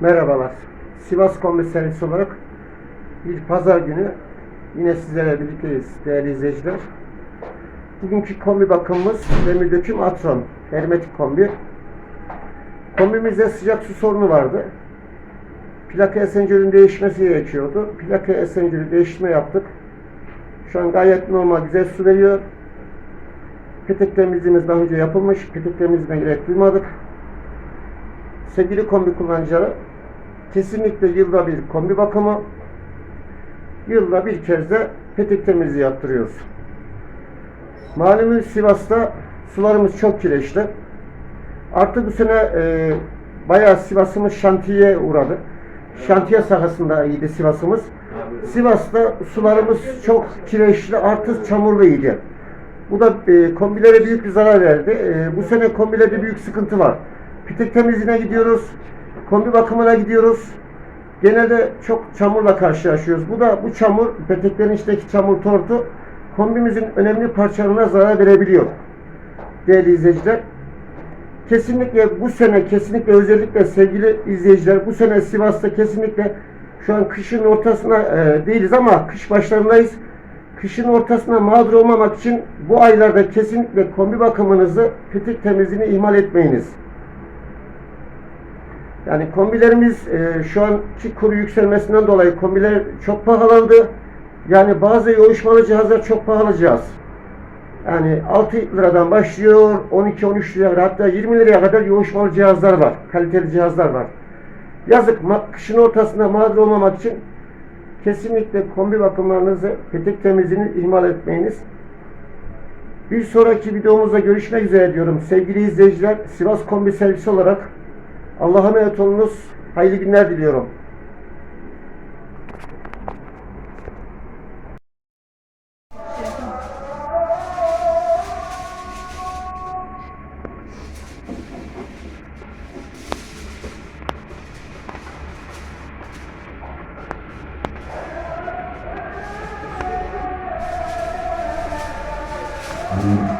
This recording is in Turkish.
Merhabalar. Sivas Kombi Servisi olarak bir pazar günü yine sizlerle birlikteyiz değerli izleyiciler. Bugünkü kombi bakımımız demir döküm Atron hermetik kombi. Kombimizde sıcak su sorunu vardı. Plaka esencörün değişmesi gerekiyordu. Plaka esencörü değiştirme yaptık. Şu an gayet normal güzel su veriyor. Petek temizliğimiz daha önce yapılmış. Petek temizliğine gerek duymadık. Sevgili kombi kullanıcıları kesinlikle yılda bir kombi bakımı yılda bir kez de petek temizliği yaptırıyoruz. Malumunuz Sivas'ta sularımız çok kireçli. Artık bu sene e, bayağı Sivas'ımız şantiyeye uğradı. Şantiye sahasında iyiydi Sivas'ımız. Sivas'ta sularımız çok kireçli, artık çamurluydu. Bu da e, kombilere büyük bir zarar verdi. E, bu sene kombilerde büyük sıkıntı var. Pitek temizliğine gidiyoruz, kombi bakımına gidiyoruz. Genelde çok çamurla karşılaşıyoruz. Bu da bu çamur, peteklerin içindeki çamur tortu kombimizin önemli parçalarına zarar verebiliyor. Değerli izleyiciler. Kesinlikle bu sene kesinlikle özellikle sevgili izleyiciler bu sene Sivas'ta kesinlikle şu an kışın ortasına e, değiliz ama kış başlarındayız. Kışın ortasına mağdur olmamak için bu aylarda kesinlikle kombi bakımınızı, petek temizliğini ihmal etmeyiniz. Yani kombilerimiz e, şu anki kuru yükselmesinden dolayı kombiler çok pahalandı. Yani bazı yoğuşmalı cihazlar çok pahalı cihaz. Yani 6 liradan başlıyor, 12-13 liraya kadar, hatta 20 liraya kadar yoğuşmalı cihazlar var. Kaliteli cihazlar var. Yazık kışın ortasında mağdur olmamak için kesinlikle kombi bakımlarınızı, petek temizliğini ihmal etmeyiniz. Bir sonraki videomuzda görüşmek üzere diyorum. Sevgili izleyiciler, Sivas Kombi Servisi olarak Allah'a emanet olunuz. Hayırlı günler diliyorum. Hani